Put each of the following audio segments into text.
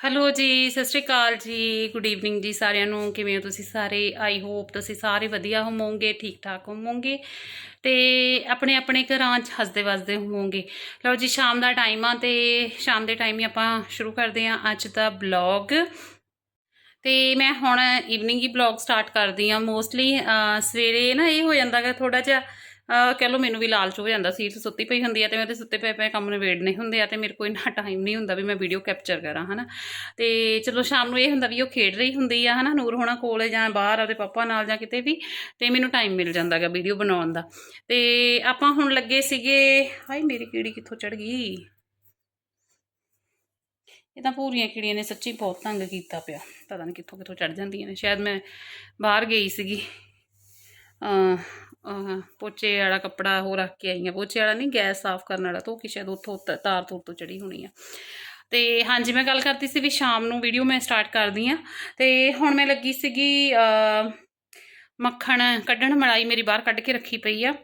Hello ਜੀ, ਸਤਿ ਸ਼੍ਰੀ ਅਕਾਲ ਜੀ। ਗੁੱਡ ਈਵਨਿੰਗ ਜੀ ਸਾਰਿਆਂ ਨੂੰ। ਕਿਵੇਂ ਹੋ ਤੁਸੀਂ ਸਾਰੇ? ਆਈ ਹੋਪ ਤੁਸੀਂ ਸਾਰੇ ਵਧੀਆ ਹੋਵੋਗੇ ਠੀਕ ਠਾਕ ਹੋਵੋਗੇ। ਤੇ ਆਪਣੇ ਆਪਣੇ ਘਰਾਂ 'ਚ ਹੱਸਦੇ ਵਸਦੇ ਹੋਵੋਗੇ। ਲਓ ਜੀ, ਸ਼ਾਮ ਦਾ ਟਾਈਮ ਆ ਤੇ ਸ਼ਾਮ ਦੇ ਟਾਈਮ ਹੀ ਆਪਾਂ ਸ਼ੁਰੂ ਕਰਦੇ ਹਾਂ ਅੱਜ ਦਾ ਬਲੌਗ ਤੇ ਮੈਂ ਹੁਣ ਈਵਨਿੰਗ ਹੀ ਬਲੌਗ ਸਟਾਰਟ ਕਰਦੀ ਆ ਮੋਸਟਲੀ ਸਵੇਰੇ ਨਾ ਇਹ ਹੋ ਜਾਂਦਾ ਗਾ ਥੋੜਾ ਜਿਹਾ ਕਹਿ ਲਓ ਮੈਨੂੰ ਵੀ ਲਾਲਚ ਹੋ ਜਾਂਦਾ, ਸੀਟ ਸੁੱਤੀ ਪਈ ਹੁੰਦੀ ਆ ਤੇ ਮੈਂ ਤੇ ਸੁੱਤੇ ਪਏ ਪਏ ਕੰਮ ਨਿਬੇੜਨੇ ਹੁੰਦੇ ਆ ਤੇ ਮੇਰੇ ਕੋਲ ਇੰਨਾ ਟਾਈਮ ਨਹੀਂ ਹੁੰਦਾ ਵੀ ਮੈਂ ਵੀਡੀਓ ਕੈਪਚਰ ਕਰਾਂ, ਹਨਾ। ਤੇ ਚਲੋ ਸ਼ਾਮ ਨੂੰ ਇਹ ਹੁੰਦਾ ਵੀ ਉਹ ਖੇਡ ਰਹੀ ਹੁੰਦੀ ਆ, ਹਨਾ, ਨੂਰ ਹੋਣਾ ਕੋਲ ਜਾਂ ਬਾਹਰ ਉਹਦੇ ਪਾਪਾ ਨਾਲ ਜਾਂ ਕਿਤੇ ਵੀ ਤੇ ਮੈਨੂੰ ਟਾਈਮ ਮਿਲ ਜਾਂਦਾ ਗਾ ਵੀਡੀਓ ਬਣਾਉਣ ਦਾ। ਤੇ ਆਪਾਂ ਹੁਣ ਲੱਗੇ ਸੀਗੇ, ਹਾਏ, ਮੇਰੀ ਕੀੜੀ ਕਿੱਥੋਂ ਚੜ ਗਈ? ਇਹ ਤਾਂ ਪੂਰੀਆਂ ਕੀੜੀਆਂ ਨੇ ਸੱਚੀ ਬਹੁਤ ਤੰਗ ਕੀਤਾ ਪਿਆ, ਪਤਾ ਨਹੀਂ ਕਿੱਥੋਂ ਕਿੱਥੋਂ ਚੜ ਜਾਂਦੀਆਂ ਨੇ, ਸ਼ਾਇਦ ਮੈਂ ਬਾਹਰ ਗਈ ਸੀਗੀ। ਪੋਚੇ ਵਾਲਾ ਕੱਪੜਾ ਉਹ ਰੱਖ ਕੇ ਆਈ ਆ। ਪੋਚੇ ਵਾਲਾ ਨਹੀਂ, ਗੈਸ ਸਾਫ਼ ਕਰਨ ਵਾਲਾ, ਧੋ ਕੇ ਸ਼ਾਇਦ ਉੱਥੋਂ ਤ- ਤਾਰ ਤੂਰ ਤੋਂ ਚੜੀ ਹੋਣੀ ਆ। ਤੇ ਹਾਂਜੀ, ਮੈਂ ਗੱਲ ਕਰਦੀ ਸੀ ਵੀ ਸ਼ਾਮ ਨੂੰ, ਵੀਡੀਓ ਮੈਂ ਸਟਾਰਟ ਕਰਦੀ ਆ। ਤੇ ਹੁਣ ਮੈਂ ਲੱਗੀ ਸੀਗੀ ਮੱਖਣ ਕੱਢਣ, ਮਲਾਈ ਮੇਰੀ ਬਾਹਰ ਕੱਢ ਕੇ ਰੱਖੀ ਪਈ ਆ।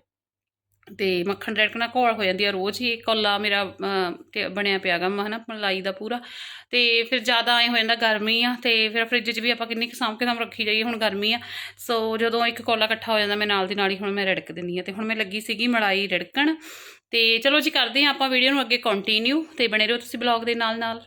ਤੇ ਮੱਖਣ ਰੜਕਣਾ ਘੋਲ ਹੋ ਜਾਂਦੀ ਆ ਰੋਜ਼ ਹੀ ਕੋਲਾ ਮੇਰਾ ਅ, ਤੇ ਬਣਿਆ ਪਿਆਗਾ ਹਨਾ ਮਲਾਈ ਦਾ ਪੂਰਾ। ਤੇ ਫਿਰ ਜ਼ਿਆਦਾ ਐ ਹੋ ਜਾਂਦਾ ਗਰਮੀ ਆ ਤੇ ਫਿਰ ਫ੍ਰਿਜ 'ਚ ਵੀ ਆਪਾਂ ਕਿੰਨੀ ਕੁ ਸਾਂਭ ਕੇ ਸਾਂਭ ਰੱਖੀ ਜਾਈਏ ਹੁਣ ਗਰਮੀ ਆ। ਸੋ ਜਦੋਂ ਇੱਕ ਕੋਲਾ ਇਕੱਠਾ ਹੋ ਜਾਂਦਾ ਮੈਂ ਨਾਲ ਦੀ ਨਾਲ ਹੀ ਹੁਣ ਮੈਂ ਰੜਕ ਦਿੰਦੀ ਆ ਤੇ ਹੁਣ ਮੈਂ ਲੱਗੀ ਸੀਗੀ ਮਲਾਈ ਰੜਕਣ। ਤੇ ਚਲੋ ਜੀ ਕਰਦੇ ਆ ਆਪਾਂ ਵੀਡੀਓ ਨੂੰ ਅੱਗੇ ਕੰਟੀਨਿਊ ਤੇ ਬਣੇ ਰਹੋ ਤੁਸੀਂ ਬਲੌਗ ਦੇ ਨਾਲ ਨਾਲ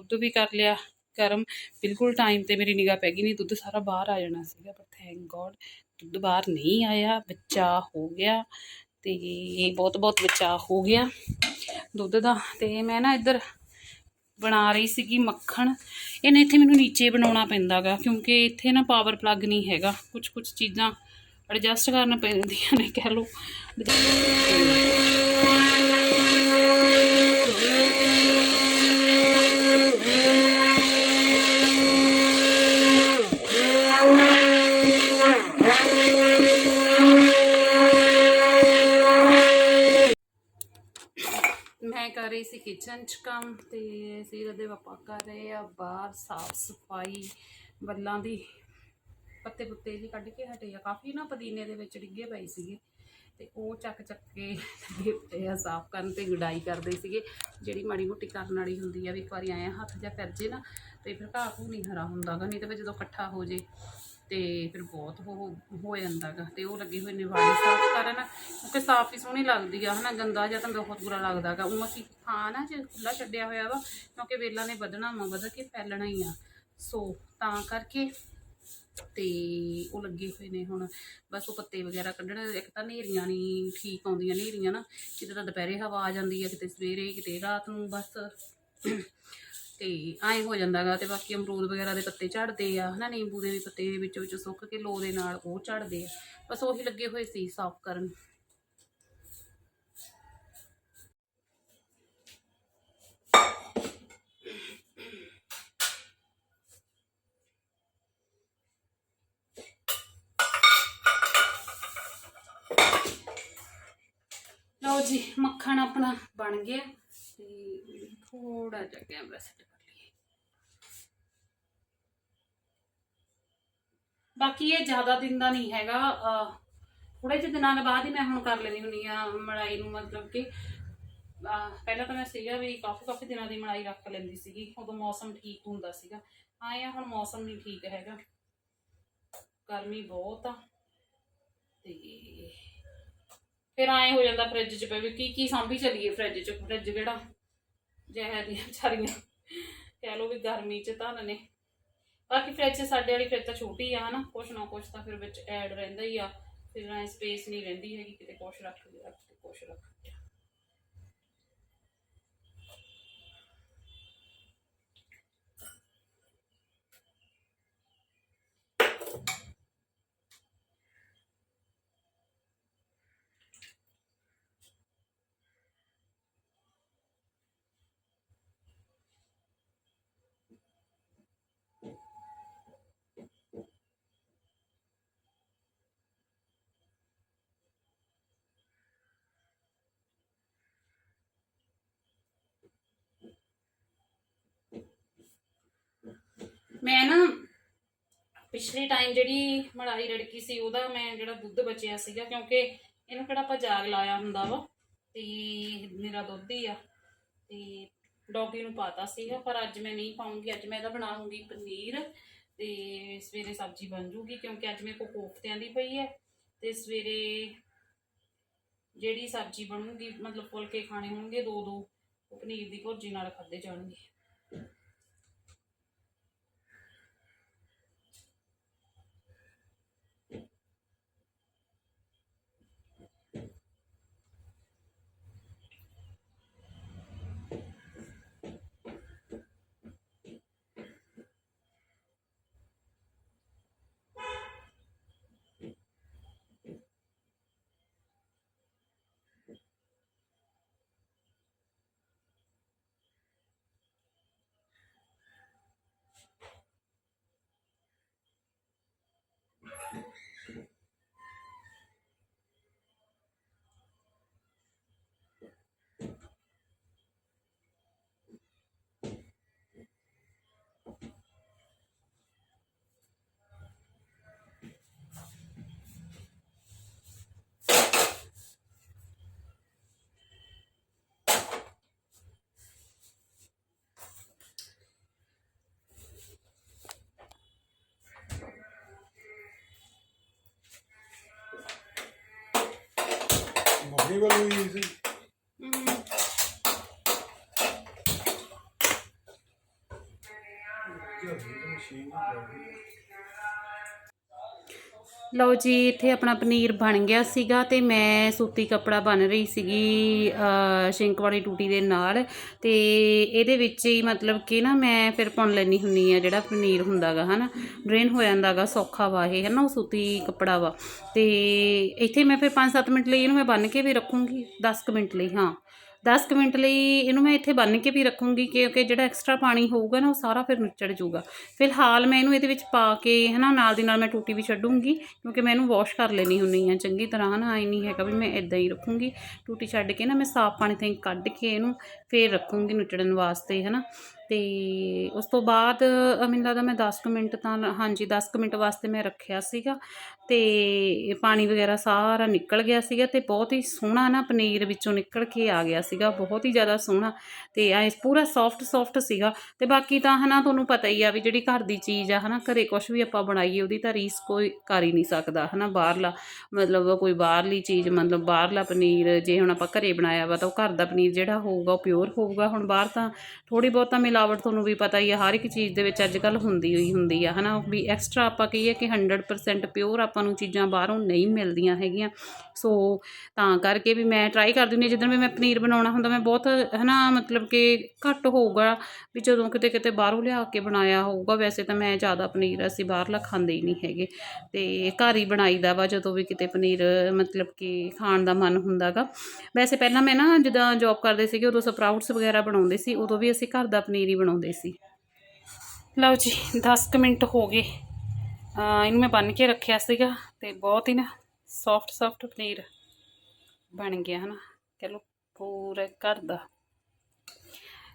ਦੁੱਧ ਵੀ ਕਰ ਲਿਆ ਗਰਮ। ਬਿਲਕੁਲ ਟਾਈਮ ਤੇ ਮੇਰੀ ਨਿਗਾਹ ਪੈ ਗਈ ਨਹੀਂ ਦੁੱਧ ਸਾਰਾ ਬਾਹਰ ਆ ਜਾਣਾ ਸੀਗਾ ਪਰ ਥੈਂਕ ਗੋਡ ਦੁੱਧ ਬਾਹਰ ਨਹੀਂ ਆਇਆ ਬੱਚਾ ਹੋ ਗਿਆ ਤੇ ਬਹੁਤ ਬਹੁਤ ਬਚਾਅ ਹੋ ਗਿਆ ਦੁੱਧ ਦਾ। ਤੇ ਮੈਂ ਨਾ ਇੱਧਰ ਬਣਾ ਰਹੀ ਸੀਗੀ ਮੱਖਣ। ਇਹਨੇ ਇੱਥੇ ਮੈਨੂੰ ਨੀਚੇ ਬਣਾਉਣਾ ਪੈਂਦਾਗਾ, ਕਿਉਂਕਿ ਇੱਥੇ ਨਾ ਪਾਵਰ ਪਲੱਗ ਨਹੀਂ ਹੈਗਾ। ਕੁਝ ਕੁਝ ਚੀਜ਼ਾਂ ਐਡਜਸਟ ਕਰਨਾ ਪੈਂਦੀਆਂ ਨੇ, ਕਹਿ ਲਓ। ਮੈਂ ਸੀ ਕਿਚਨ 'ਚ ਕੰਮ ਤੇ ਸੀਰਤ ਦੇ ਪਾਪਾ ਕਰ ਰਹੇ ਆ ਬਾਹਰ ਸਾਫ਼ ਸਫ਼ਾਈ, ਬੱਲਾਂ ਦੀ ਪੱਤੇ ਪੁੱਤੇ ਜੀ ਕੱਢ ਕੇ ਹਟੇ ਆ। ਕਾਫੀ ਨਾ ਪੁਦੀਨੇ ਦੇ ਵਿੱਚ ਡਿੱਗੇ ਪਏ ਸੀਗੇ ਤੇ ਉਹ ਚੱਕ ਚੱਕ ਕੇ ਲੱਗੇ ਪਏ ਆ ਸਾਫ਼ ਕਰਨ ਤੇ ਗੁਡਾਈ ਕਰਦੇ ਸੀਗੇ। ਜਿਹੜੀ ਮਾੜੀ ਮੋਟੀ ਕਰਨ ਵਾਲੀ ਹੁੰਦੀ ਆ ਵੀ ਇੱਕ ਵਾਰੀ ਆਇਆ ਹੱਥ ਜਾਂ ਫਿਰ ਜੇ ਨਾ ਤੇ ਫਿਰ ਘਾਹ ਘੂ ਨਹੀਂ ਹਰਾ ਹੁੰਦਾਗਾ, ਨਹੀਂ ਤਾਂ ਫਿਰ ਜਦੋਂ ਇਕੱਠਾ ਹੋ ਜੇ ਤੇ ਫਿਰ ਬਹੁਤ ਹੋ ਹੋ ਜਾਂਦਾਗਾ ਤੇ ਉਹ ਲੱਗੇ ਹੋਏ ਨੇ ਵਾਲੀ ਸਾਫ਼ ਕਰਨ ਕਿਉਂਕਿ ਸਾਫ਼ ਹੀ ਸੋਹਣੀ ਲੱਗਦੀ ਆ, ਹਨਾ, ਗੰਦਾ ਜਾਂ ਤਾਂ ਬਹੁਤ ਬੁਰਾ ਲੱਗਦਾਗਾ ਉਹ ਅਸੀਂ ਥਾਂ ਨਾ ਜੇ ਖੁੱਲਾ ਛੱਡਿਆ ਹੋਇਆ ਵਾ, ਕਿਉਂਕਿ ਵੇਲਾਂ ਨੇ ਵਧਣਾ ਵਾ, ਵਧ ਕੇ ਫੈਲਣਾ ਹੀ ਆ। ਸੋ ਤਾਂ ਕਰਕੇ ਤੇ ਉਹ ਲੱਗੇ ਹੋਏ ਨੇ ਹੁਣ, ਬਸ ਉਹ ਪੱਤੇ ਵਗੈਰਾ ਕੱਢਣ, ਇੱਕ ਤਾਂ ਨੇਰੀਆਂ ਨਹੀਂ ਠੀਕ ਆਉਂਦੀਆਂ ਨੇਰੀਆਂ ਨਾ, ਕਿਤੇ ਤਾਂ ਦੁਪਹਿਰੇ ਹਵਾ ਆ ਜਾਂਦੀ ਆ, ਕਿਤੇ ਸਵੇਰੇ, ਕਿਤੇ ਰਾਤ ਨੂੰ, ਬਸ। ਤੇ ਐਂ ਹੋ ਜਾਂਦਾਗਾ ਤੇ ਬਾਕੀ ਅਮਰੂਦ ਵਗੈਰਾ ਦੇ ਪੱਤੇ ਝੜਦੇ ਆ, ਹਨਾ? ਨਿੰਬੂ ਦੇ ਵੀ ਪੱਤੇ ਵਿੱਚੋਂ ਵਿੱਚੋਂ ਸੁੱਕ ਕੇ ਲੋ ਦੇ ਨਾਲ ਉਹ ਝੜਦੇ ਆ। ਬਸ ਉਹੀ ਲੱਗੇ ਹੋਏ ਸੀ ਸਾਫ਼ ਕਰਨ। ਲਓ ਜੀ, ਮੱਖਣ ਆਪਣਾ ਬਣ ਗਿਆ ਤੇ ਥੋੜਾ ਜਿਹਾ ਕੈਮਰਾ ਸੈੱਟ ਕਰ ਲਈਏ ਬਾਕੀ ਇਹ ਜ਼ਿਆਦਾ ਦਿਨ ਦਾ ਨਹੀਂ ਹੈਗਾ ਥੋੜੇ ਜਿਹੇ ਦਿਨਾਂ ਦੇ ਬਾਅਦ ਹੀ ਮੈਂ ਹੁਣ ਕਰ ਲੈਣੀ ਹੁੰਦੀ ਆ ਮਲਾਈ ਨੂੰ ਮਤਲਬ ਕਿ ਪਹਿਲਾਂ ਤਾਂ ਮੈਂ ਸੀਗਾ ਵੀ ਕਾਫੀ ਕਾਫੀ ਦਿਨਾਂ ਦੀ ਮਲਾਈ ਰੱਖ ਲੈਂਦੀ ਸੀਗੀ, ਉਦੋਂ ਮੌਸਮ ਠੀਕ ਹੁੰਦਾ ਸੀਗਾ। ਆਏ ਆ ਹੁਣ ਮੌਸਮ ਨਹੀਂ ਠੀਕ ਹੈਗਾ। ਗਰਮੀ ਬਹੁਤ ਆ। ਤੇ ਫਿਰ ਆਏ ਹੋ ਜਾਂਦਾ ਫ੍ਰਿਜ 'ਚ ਪਏ ਵੀ ਕੀ ਕੀ ਸਾਂਭੀ ਚਲੀਏ ਫ੍ਰਿਜ 'ਚ, ਫ੍ਰਿਜ ਕਿਹੜਾ? ਜਹਿਰ ਦੀਆਂ ਵਿਚਾਰੀਆਂ। ਕਹਿ ਲਓ ਵੀ ਗਰਮੀ 'ਚ ਤਾਂ ਨੇ ਬਾਕੀ ਫ੍ਰਿਜ ਸਾਡੇ ਵਾਲੀ ਫ੍ਰਿਜ ਤਾਂ ਛੋਟੀ ਆ ਹਨਾ, ਕੁਛ ਨਾ ਕੁਛ ਤਾਂ ਫਿਰ ਵਿੱਚ ਐਡ ਰਹਿੰਦਾ ਹੀ ਆ, ਫਿਰ ਐ ਸਪੇਸ ਨਹੀਂ ਰਹਿੰਦੀ ਹੈਗੀ, ਕਿਤੇ ਕੁਛ ਰੱਖ ਲਿਆ ਕਿਤੇ ਕੁਛ ਰੱਖ ਮੈਂ ਨਾ ਪਿਛਲੇ ਟਾਈਮ ਜਿਹੜੀ ਮਲਾਈ ਰੜਕੀ ਸੀ, ਉਹਦਾ ਮੈਂ ਜਿਹੜਾ ਦੁੱਧ ਬਚਿਆ ਸੀਗਾ, ਕਿਉਂਕਿ ਇਹਨੂੰ ਕਿਹੜਾ ਆਪਾਂ ਜਾਗ ਲਾਇਆ ਹੁੰਦਾ ਵਾ, ਤੇ ਮੇਰਾ ਦੁੱਧ ਹੀ ਆ, ਤੇ ਡੌਗੀ ਨੂੰ ਪਾਤਾ ਸੀਗਾ, ਪਰ ਅੱਜ ਮੈਂ ਨਹੀਂ ਪਾਉਂਗੀ, ਅੱਜ ਮੈਂ ਇਹਦਾ ਬਣਾਉਂਗੀ ਪਨੀਰ, ਤੇ ਸਵੇਰੇ ਸਬਜ਼ੀ ਬਣ ਜੂਗੀ, ਕਿਉਂਕਿ ਅੱਜ ਮੇਰੇ ਕੋਲ ਕੋਫਤਿਆਂ ਦੀ ਪਈ ਹੈ, ਤੇ ਸਵੇਰੇ ਜਿਹੜੀ ਸਬਜ਼ੀ ਬਣੂਗੀ, ਮਤਲਬ ਫੁਲਕੇ ਖਾਣੇ ਹੋਣਗੇ ਦੋ ਦੋ ਉਹ ਪਨੀਰ ਦੀ ਭੁਰਜੀ ਨਾਲ ਖਾਦੇ ਜਾਣਗੇ। ਮੰਮੀ ਵੱਲੋਂ ਹੀ ਸੀ ਲਓ ਜੀ ਇੱਥੇ ਆਪਣਾ ਪਨੀਰ ਬਣ ਗਿਆ ਸੀਗਾ ਤੇ ਮੈਂ ਸੂਤੀ ਕੱਪੜਾ ਬਣ ਰਹੀ ਸੀਗੀ ਅ, ਸ਼ਿੰਕ ਵਾਲੀ ਟੂਟੀ ਦੇ ਨਾਲ। ਤੇ ਇਹਦੇ ਵਿੱਚ ਹੀ ਮਤਲਬ ਕਿ ਨਾ ਮੈਂ ਫਿਰ ਪੁਣ ਲੈਣੀ ਹੁੰਨੀ ਆ ਜਿਹੜਾ ਪਨੀਰ ਹੁੰਦਾਗਾ ਹਨਾ? ਡਰੇਨ ਹੋ ਜਾਂਦਾਗਾ ਸੌਖਾ ਵਾ ਇਹ ਹਨਾ ਉਹ ਸੂਤੀ ਕੱਪੜਾ ਵਾ। ਤੇ ਇੱਥੇ ਮੈਂ ਫਿਰ 5-7 ਮਿੰਟ ਲਈ ਇਹਨੂੰ ਮੈਂ ਬੰਨ ਕੇ ਵੀ ਰੱਖੂੰਗੀ 10 ਕੁ ਮਿੰਟ ਲਈ ਹਾਂ। 10 ਕੁ ਮਿੰਟ ਲਈ ਇਹਨੂੰ ਮੈਂ ਇੱਥੇ ਬੰਨ ਕੇ ਵੀ ਰੱਖੂੰਗੀ ਕਿਉਂਕਿ ਜਿਹੜਾ ਐਕਸਟਰਾ ਪਾਣੀ ਹੋਊਗਾ ਨਾ ਉਹ ਸਾਰਾ ਫਿਰ ਨੁੱਚੜ ਜਾਊਗਾ। ਫਿਲਹਾਲ ਮੈਂ ਇਹਨੂੰ ਇਹਦੇ ਵਿੱਚ ਪਾ ਕੇ, ਹਨਾ, ਨਾਲ ਦੀ ਨਾਲ ਮੈਂ ਟੂਟੀ ਵੀ ਛੱਡੂੰਗੀ ਕਿਉਂਕਿ ਮੈਂ ਇਹਨੂੰ ਵਾਸ਼ ਕਰ ਲੈਣੀ ਹੁੰਨੀ ਆ ਚੰਗੀ ਤਰ੍ਹਾਂ ਨਾ ਐ ਨਹੀਂ ਹੈਗਾ ਵੀ ਮੈਂ ਇਦਾਂ ਹੀ ਰੱਖੂੰਗੀ। ਟੂਟੀ ਛੱਡ ਕੇ ਨਾ ਮੈਂ ਸਾਫ਼ ਪਾਣੀ ਤੋਂ ਕੱਢ ਕੇ ਇਹਨੂੰ ਫੇਰ ਰੱਖੂੰਗੀ ਨੁੱਚੜਨ ਵਾਸਤੇ, ਹਨਾ। ਅਤੇ ਉਸ ਤੋਂ ਬਾਅਦ ਮੈਨੂੰ ਲੱਗਦਾ ਮੈਂ ਦਸ ਕੁ ਮਿੰਟ ਤਾਂ ਹਾਂਜੀ, ਦਸ ਕੁ ਮਿੰਟ ਵਾਸਤੇ ਮੈਂ ਰੱਖਿਆ ਸੀਗਾ ਅਤੇ ਪਾਣੀ ਵਗੈਰਾ ਸਾਰਾ ਨਿਕਲ ਗਿਆ ਸੀਗਾ ਅਤੇ ਬਹੁਤ ਹੀ ਸੋਹਣਾ ਨਾ ਪਨੀਰ ਵਿੱਚੋਂ ਨਿਕਲ ਕੇ ਆ ਗਿਆ ਸੀਗਾ, ਬਹੁਤ ਹੀ ਜ਼ਿਆਦਾ ਸੋਹਣਾ ਅਤੇ ਐ ਪੂਰਾ ਸੌਫਟ ਸੌਫਟ ਸੀਗਾ ਅਤੇ ਬਾਕੀ ਤਾਂ ਹਨਾ ਤੁਹਾਨੂੰ ਪਤਾ ਹੀ ਆ ਵੀ ਜਿਹੜੀ ਘਰ ਦੀ ਚੀਜ਼ ਆ ਹਨਾ, ਘਰੇ ਕੁਝ ਵੀ ਆਪਾਂ ਬਣਾਈਏ ਉਹਦੀ ਤਾਂ ਰੀਸ ਕੋਈ ਕਰ ਹੀ ਨਹੀਂ ਸਕਦਾ ਹਨਾ, ਬਾਹਰਲਾ ਮਤਲਬ ਕੋਈ ਬਾਹਰਲੀ ਚੀਜ਼, ਮਤਲਬ ਬਾਹਰਲਾ ਪਨੀਰ ਜੇ ਹੁਣ ਆਪਾਂ ਘਰੇ ਬਣਾਇਆ ਵਾ ਤਾਂ ਉਹ ਘਰ ਦਾ ਪਨੀਰ ਜਿਹੜਾ ਹੋਊਗਾ ਉਹ ਪਿਓਰ ਹੋਊਗਾ, ਹੁਣ ਬਾਹਰ ਤਾਂ ਥੋੜੀ ਬਹੁਤਾ ਮਿਲਾਵਟ ਤੁਹਾਨੂੰ ਵੀ ਪਤਾ ਹੀ ਆ, ਹਰ ਇੱਕ ਚੀਜ਼ ਦੇ ਵਿੱਚ ਅੱਜ ਕੱਲ ਹੁੰਦੀ ਹੋਈ ਹੁੰਦੀ ਆ, ਹਨਾ? ਵੀ ਐਕਸਟਰਾ ਆਪਾਂ ਕਹੀਏ ਕਿ 100% ਪਿਓਰ ਆਪਾਂ ਨੂੰ ਚੀਜ਼ਾਂ ਬਾਹਰੋਂ ਨਹੀਂ ਮਿਲਦੀਆਂ ਹੈਗੀਆਂ। ਸੋ ਤਾਂ ਕਰਕੇ ਵੀ ਮੈਂ ਟਰਾਈ ਕਰ ਦਿੰਦੀ ਹਾਂ, ਜਿੱਦਣ ਵੀ ਮੈਂ ਪਨੀਰ ਬਣਾਉਣਾ ਹੁੰਦਾ, ਮੈਂ ਬਹੁਤ, ਹਨਾ, ਮਤਲਬ ਕਿ ਘੱਟ ਹੋਊਗਾ ਵੀ ਜਦੋਂ ਕਿਤੇ ਕਿਤੇ ਬਾਹਰੋਂ ਲਿਆ ਕੇ ਬਣਾਇਆ ਹੋਊਗਾ, ਵੈਸੇ ਤਾਂ ਮੈਂ ਜ਼ਿਆਦਾ ਪਨੀਰ ਅਸੀਂ ਬਾਹਰਲਾ ਖਾਂਦੇ ਹੀ ਨਹੀਂ ਹੈਗੇ। ਤੇ ਘਰ ਹੀ ਬਣਾਈਦਾ ਵਾ, ਜਦੋਂ ਵੀ ਕਿਤੇ ਪਨੀਰ, ਮਤਲਬ ਕਿ ਖਾਣ ਦਾ ਮਨ ਹੁੰਦਾਗਾ। ਵੈਸੇ ਪਹਿਲਾਂ ਮੈਂ ਨਾ, ਜਦੋਂ ਜੌਬ ਕਰਦੇ ਸੀਗੇ, ਉਦੋਂ ਸਪਰਾਊਟਸ ਵਗੈਰਾ ਬਣਾਉਂਦੇ ਸੀ, ਉਦੋਂ ਵੀ ਅਸੀਂ ਘਰ ਦਾ ਪਨੀਰ ਹੀ ਬਣਾਉਂਦੇ ਸੀ। ਲਓ ਜੀ 10 ਕੁ ਮਿੰਟ ਹੋ ਗਏ। ਇਹਨੂੰ ਮੈਂ ਬੰਨ ਕੇ ਰੱਖਿਆ ਸੀਗਾ ਤੇ ਬਹੁਤ ਹੀ ਨਾ ਸੌਫਟ ਸੌਫਟ ਪਨੀਰ ਬਣ ਗਿਆ ਹਨਾ। ਚਲੋ ਪੂਰੇ ਘਰ ਦਾ।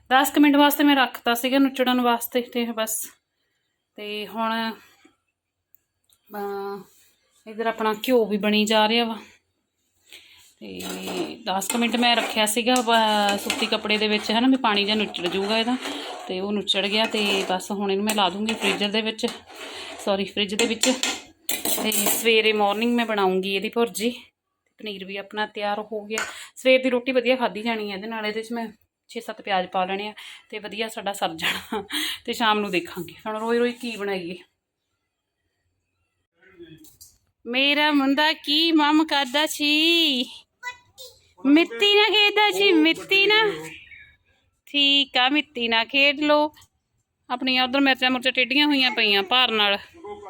10 ਕੁ ਮਿੰਟ ਵਾਸਤੇ ਮੈਂ ਰੱਖਤਾ ਸੀਗਾ ਨੁਚੜਨ ਵਾਸਤੇ ਤੇ ਬਸ। ਤੇ ਹੁਣ, ਅਹ ਇਧਰ ਆਪਣਾ ਘਿਓ ਵੀ ਬਣੀ ਜਾ ਰਿਹਾ ਵਾ। ਤੇ 10 ਕੁ ਮਿੰਟ ਮੈਂ ਰੱਖਿਆ ਸੀਗਾ ਵਾ- ਸੂਤੀ ਕੱਪੜੇ ਦੇ ਵਿੱਚ, ਹਨਾ, ਵੀ ਪਾਣੀ ਜਿਹਾ ਨੁੱਚੜ ਜਾਊਗਾ ਇਹਦਾ, ਤੇ ਉਹ ਨੁੱਚੜ ਗਿਆ ਤੇ ਬਸ ਹੁਣ ਇਹਨੂੰ ਮੈਂ ਲਾ ਦੂੰਗੀ ਫ੍ਰੀਜ਼ਰ ਦੇ ਵਿੱਚ, ਸੌਰੀ, ਫ੍ਰਿਜ ਦੇ ਵਿੱਚ, ਤੇ ਸਵੇਰੇ ਮਾਰਨਿੰਗ ਮੈਂ ਬਣਾਉਂਗੀ ਇਹਦੀ ਭੁਰਜੀ, ਪਨੀਰ ਵੀ ਆਪਣਾ ਤਿਆਰ ਹੋ ਗਿਆ। ਸਵੇਰ ਦੀ ਰੋਟੀ ਵਧੀਆ ਖਾਧੀ ਜਾਣੀ ਹੈ, ਇਹਦੇ ਨਾਲ ਇਹਦੇ 'ਚ ਮੈਂ 6-7 ਪਿਆਜ਼ ਪਾ ਲੈਣੇ ਆ, ਤੇ ਵਧੀਆ ਸਾਡਾ ਸਰ ਜਾਣਾ, ਤੇ ਸ਼ਾਮ ਨੂੰ ਦੇਖਾਂਗੇ, ਹੁਣ ਰੋਜ਼ ਰੋਜ਼ ਕੀ ਬਣਾਈਏ। ਮੇਰਾ ਮੁੰਡਾ ਕੀ ਮਮ ਕਰਦਾ ਸੀ? ਮਿੱਟੀ ਨਾ ਖੇਡਦਾ ਜੀ, ਮਿੱਟੀ ਨਾ। ਠੀਕ ਆ, ਮਿੱਟੀ ਨਾ ਖੇਡ ਲੋ ਆਪਣੀਆਂ ਉਧਰ ਮਿਰਚਾਂ ਮੁਰਚਾਂ ਟੇਡੀਆਂ ਹੋਈਆਂ ਪਈਆਂ ਭਾਰ ਨਾਲ। ਉਹ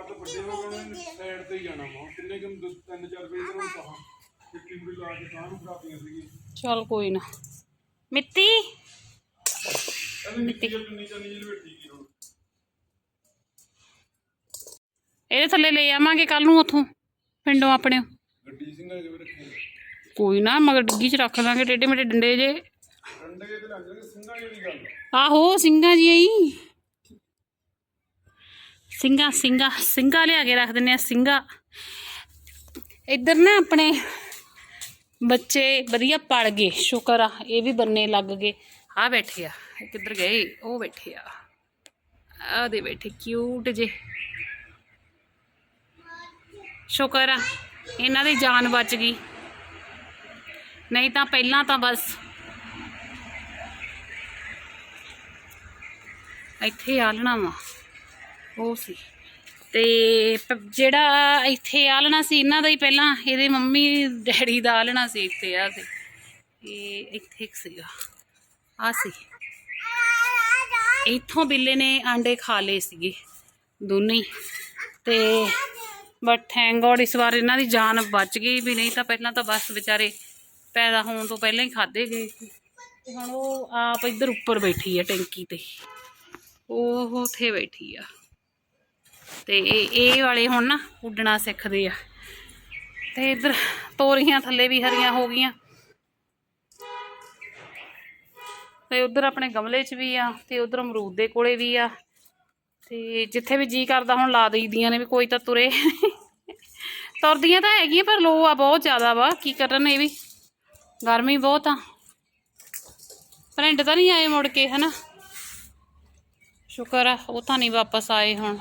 ਚਲ ਕੋਈ ਨਾ। ਮਿੱਟੀ? ਇਹਦੀ ਇਹਦੇ ਥੱਲੇ ਲੈ ਆਵਾਂਗੇ ਕੱਲ ਨੂੰ ਉਥੋਂ, ਪਿੰਡੋਂ ਆਪਣੇ। ਗੱਡੀ ਸਿੰਘਾਂ ਜਿਵੇਂ ਰੱਖੀ ਕੋਈ ਨਾ, ਮਗਰ ਡਿੱਗੀ 'ਚ ਰੱਖ ਲਾਂਗੇ ਟੇਡੇ ਮੇਡੇ ਡੰਡੇ ਜੇ। ਡੰਡੇ ਤੇ ਲੱਗ ਸਿੰਘਾਂ ਜਿਹੜੀ ਗੱਲ ਆਹੋ, ਸਿੰਘਾਂ ਜੀ ਹੀ। ਸਿੰਘਾਂ ਸਿੰਘਾਂ ਸਿੰਘਾਂ ਲਿਆ ਕੇ ਰੱਖ ਦਿੰਨੇ ਆ, ਸਿੰਘਾਂ। ਇੱਧਰ ਨਾ ਆਪਣੇ ਬੱਚੇ ਵਧੀਆ ਪੜ ਗਏ, ਸ਼ੁਕਰ ਆ, ਇਹ ਵੀ ਬੰਨੇ ਲੱਗ ਗਏ। ਆ ਬੈਠੇ ਆ ਕਿੱਧਰ ਗਏ? ਉਹ ਬੈਠੇ ਆ। ਆ ਦੇ ਬੈਠੇ ਕਿਊਟ ਜੇ। ਸ਼ੁਕਰ ਆ, ਇਹਨਾਂ ਦੀ ਜਾਨ ਬਚ ਗਈ। ਨਹੀਂ ਤਾਂ ਪਹਿਲਾਂ ਤਾਂ ਬਸ। ਇੱਥੇ ਆਲਣਾ ਵਾ। ਉਹ ਸੀ। ਤੇ ਜਿਹੜਾ ਇੱਥੇ ਆਲਣਾ ਸੀ, ਇਹਨਾਂ ਦਾ ਹੀ ਪਹਿਲਾਂ ਇਹਦੇ ਮੰਮੀ, ਡੈਡੀ ਦਾ ਆਲਣਾ ਸੀ ਇੱਥੇ ਆ ਸੀ ਇਹ ਇੱਥੇ ਇੱਕ ਸੀਗਾ। ਆ ਸੀ। ਇੱਥੋਂ ਬਿੱਲੇ ਨੇ ਆਂਡੇ ਖਾ ਲਏ ਸੀਗੇ, ਦੋਨੇ ਹੀ। ਤੇ ਬਟ ਥੈਂਕ ਗੋਡ ਇਸ ਵਾਰ ਇਹਨਾਂ ਦੀ ਜਾਨ ਬਚ ਗਈ ਵੀ ਨਹੀਂ ਤਾਂ ਪਹਿਲਾਂ ਤਾਂ ਬਸ ਵਿਚਾਰੇ ਪੈਦਾ ਹੋਣ ਤੋਂ ਪਹਿਲਾਂ ਹੀ ਖਾਦੇ ਗਏ ਸੀ। ਤੇ ਹੁਣ ਉਹ ਆਪ ਇੱਧਰ ਉੱਪਰ ਬੈਠੀ ਆ ਟੈਂਕੀ ਤੇ। ਉਹ ਉੱਥੇ ਬੈਠੀ ਆ। ਤੇ ਇਹ ਇਹ ਵਾਲੇ ਹੁਣ ਨਾ ਉੱਡਣਾ ਸਿੱਖਦੇ ਆ। ਤੇ ਇੱਧਰ ਤੋਰੀਆਂ ਥੱਲੇ ਵੀ ਹਰੀਆਂ ਹੋ ਗਈਆਂ। ਤੇ ਉਧਰ ਆਪਣੇ ਗਮਲੇ 'ਚ ਵੀ ਆ ਤੇ ਉਧਰ ਅਮਰੂਦ ਦੇ ਕੋਲੇ ਵੀ ਆ। ਤੇ ਜਿੱਥੇ ਵੀ ਜੀ ਕਰਦਾ ਹੁਣ ਲਾ ਦਈਦੀਆਂ ਨੇ ਵੀ ਕੋਈ ਤਾਂ ਤੁਰੇ। ਤੁਰਦੀਆਂ ਤਾਂ ਹੈਗੀਆਂ ਪਰ ਲੋ ਆ ਬਹੁਤ ਜ਼ਿਆਦਾ ਵਾ। ਕੀ ਕਰਨ ਇਹ ਵੀ? ਗਰਮੀ ਬਹੁਤ ਆ। ਪ੍ਰਿੰਟ ਤਾਂ ਨਹੀਂ ਆਏ ਮੁੜ ਕੇ, ਹਨਾ? ਸ਼ੁਕਰ ਆ, ਉਹ ਤਾਂ ਨਹੀਂ ਵਾਪਸ ਆਏ ਹੁਣ।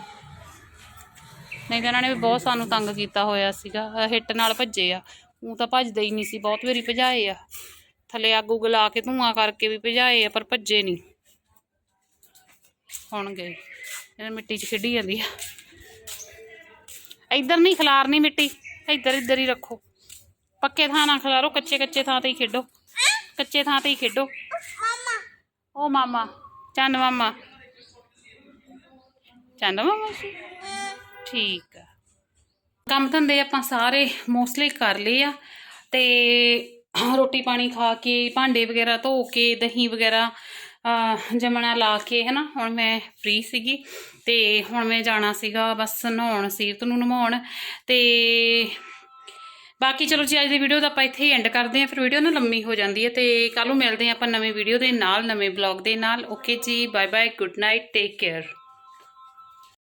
ਨਹੀਂ ਤਾਂ ਇਹਨਾਂ ਨੇ ਵੀ ਬਹੁਤ ਸਾਨੂੰ ਤੰਗ ਕੀਤਾ ਹੋਇਆ ਸੀਗਾ ਹਿੱਟ ਨਾਲ ਭੱਜੇ ਆ। ਉਹ ਤਾਂ ਭੱਜਦੇ ਹੀ ਨਹੀਂ ਸੀ, ਬਹੁਤ ਵਾਰੀ ਭਜਾਏ ਆ। ਥੱਲੇ ਆਗੂ ਉੱਗ ਕੇ ਧੂਆਂ ਕਰਕੇ ਵੀ ਭਜਾਏ ਆ, ਪਰ ਭੱਜੇ ਨਹੀਂ। ਹੁਣ ਗਏ। ਇਹ ਮਿੱਟੀ 'ਚ ਖੇਡੀ ਜਾਂਦੀ ਆ। ਇੱਧਰ ਨਹੀਂ ਖਿਲਾਰਨੀ ਮਿੱਟੀ। ਇੱਧਰ ਇੱਧਰ ਹੀ ਰੱਖੋ। ਪੱਕੇ ਥਾਂ ਨਾ ਖਿਲਾਰੋ ਕੱਚੇ ਕੱਚੇ ਥਾਂ ਤੇ ਹੀ ਖੇਡੋ। ਕੱਚੇ ਥਾਂ ਤੇ ਹੀ ਖੇਡੋ। ਉਹ ਮਾਮਾ ਚੰਦ ਮਾਮਾ। ਚੰਦ ਮਾਮਾ ਸੀ ਠੀਕ ਆ। ਕੰਮ ਧੰਦੇ ਆਪਾਂ ਸਾਰੇ ਮੋਸਟਲੀ ਕਰ ਲਏ ਆ। ਤੇ ਰੋਟੀ ਪਾਣੀ ਖਾ ਕੇ ਭਾਂਡੇ ਵਗੈਰਾ ਧੋ ਕੇ ਦਹੀਂ ਵਗੈਰਾ ਜਮਣਾ ਲਾ ਕੇ ਹਨਾ? ਹੁਣ ਮੈਂ ਫ੍ਰੀ ਸੀਗੀ। ਤੇ ਹੁਣ ਮੈਂ ਜਾਣਾ ਸੀਗਾ ਬਸ ਨਹਾਉਣ ਸੀਰਤ ਨੂੰ ਨਵਾਉਣ ਤੇ ਬਾਕੀ ਚਲੋ ਜੀ, ਅੱਜ ਦੀ ਵੀਡੀਓ ਦਾ ਆਪਾਂ ਇੱਥੇ ਹੀ ਐਂਡ ਕਰਦੇ ਹਾਂ। ਫਿਰ ਵੀਡੀਓ ਨਾ ਲੰਮੀ ਹੋ ਜਾਂਦੀ ਹੈ ਤੇ ਕੱਲ ਨੂੰ ਮਿਲਦੇ ਹਾਂ ਆਪਾਂ ਨਵੇਂ ਵੀਡੀਓ ਦੇ ਨਾਲ, ਨਵੇਂ ਬਲੌਗ ਦੇ ਨਾਲ। ਓਕੇ ਜੀ bye bye good night take care